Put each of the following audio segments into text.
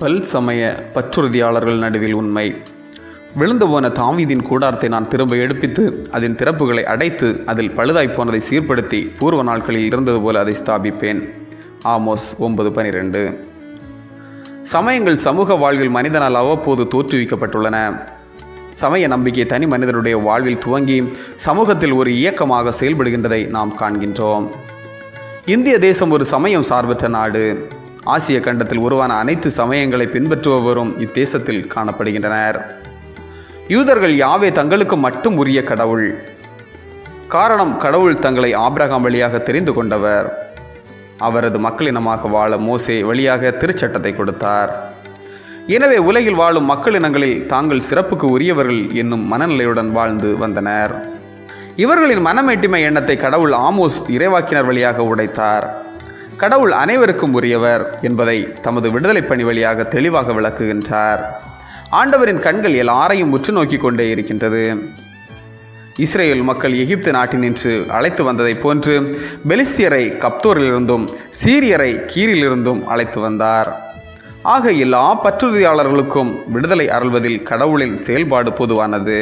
பல் சமய பற்றுறுதியாளர்கள் நடுவில் உண்மை. விழுந்து போன தாமீதின் கூடாரத்தை நான் திரும்ப எடுப்பித்து அதன் திறப்புகளை அடைத்து அதில் பழுதாய் போனதை சீர்படுத்தி பூர்வ நாட்களில் இருந்தது போல அதை ஸ்தாபிப்பேன். ஆமோஸ் ஒன்பது பனிரெண்டு. சமயங்கள் சமூக வாழ்வில் மனிதனால் அவ்வப்போது தோற்றுவிக்கப்பட்டுள்ளன. சமய நம்பிக்கை தனி மனிதனுடைய வாழ்வில் துவங்கி சமூகத்தில் ஒரு இயக்கமாக செயல்படுகின்றதை நாம் காண்கின்றோம். இந்திய தேசம் ஒரு சமயம் சார்பற்ற நாடு. ஆசிய கண்டத்தில் உருவான அனைத்து சமயங்களை பின்பற்றுபவரும் இத்தேசத்தில் காணப்படுகின்றனர். யூதர்கள் யாவே தங்களுக்கு மட்டும் உரிய கடவுள். காரணம் கடவுள் தங்களை ஆபிரகாம் வழியாக தெரிந்து கொண்டவர். அவரது மக்களினமாக வாழ மோசே வழியாக திருச்சட்டத்தை கொடுத்தார். எனவே உலகில் வாழும் மக்களினங்களில் தாங்கள் சிறப்புக்கு உரியவர்கள் என்னும் மனநிலையுடன் வாழ்ந்து வந்தனர். இவர்களின் மனமேட்டிமை எண்ணத்தை கடவுள் ஆமோஸ் இறைவாக்கினர் வழியாக உடைத்தார். கடவுள் அனைவருக்கும் உரியவர் என்பதை தமது விடுதலை பணி வழியாக தெளிவாக விளக்குகின்றார். ஆண்டவரின் கண்கள் எல்லாரையும் உற்று நோக்கி கொண்டே இருக்கின்றது. இஸ்ரேல் மக்கள் எகிப்து நாட்டினின்று அழைத்து வந்ததைப் போன்று பெலிஸ்தியரை கப்தோரிலிருந்தும் சீரியரை கீரிலிருந்தும் அழைத்து வந்தார். ஆக எல்லா பற்றுறுதியாளர்களுக்கும் விடுதலை அருள்வதில் கடவுளின் செயல்பாடு பொதுவானது.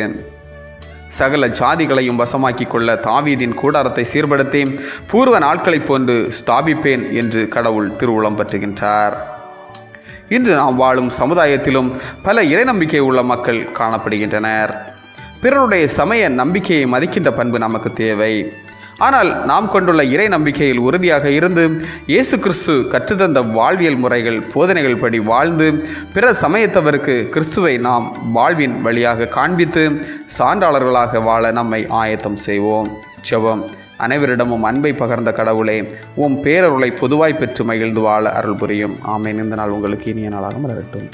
சகல ஜாதிகளையும் வசமாக்கிக் கொள்ள தாவீதின் கூடாரத்தை சீர்படுத்தி பூர்வ நாட்களைப் போன்று ஸ்தாபிப்பேன் என்று கடவுள் திருவுளம் பற்றுகின்றார். இன்று நாம் வாழும் சமுதாயத்திலும் பல இறைநம்பிக்கை உள்ள மக்கள் காணப்படுகின்றனர். பிறருடைய சமய நம்பிக்கையை மதிக்கின்ற பண்பு நமக்கு தேவை. ஆனால் நாம் கொண்டுள்ள இறை நம்பிக்கையில் உறுதியாக இருந்து இயேசு கிறிஸ்து கற்றுத்தந்த வாழ்வியல் முறைகள் போதனைகள் படி வாழ்ந்து பிற சமயத்தவருக்கு கிறிஸ்துவை நாம் வாழ்வின் வழியாக காண்பித்து சான்றாளர்களாக வாழ நம்மை ஆயத்தம் செய்வோம். செவம் அனைவரிடமும் அன்பை பகர்ந்த கடவுளே உம் பேரருளை பொதுவாய் பெற்று மகிழ்ந்து வாழ அருள் புரியும். ஆமேன். இந்த நாள் உங்களுக்கு இனிய நாளாக மலரட்டும்.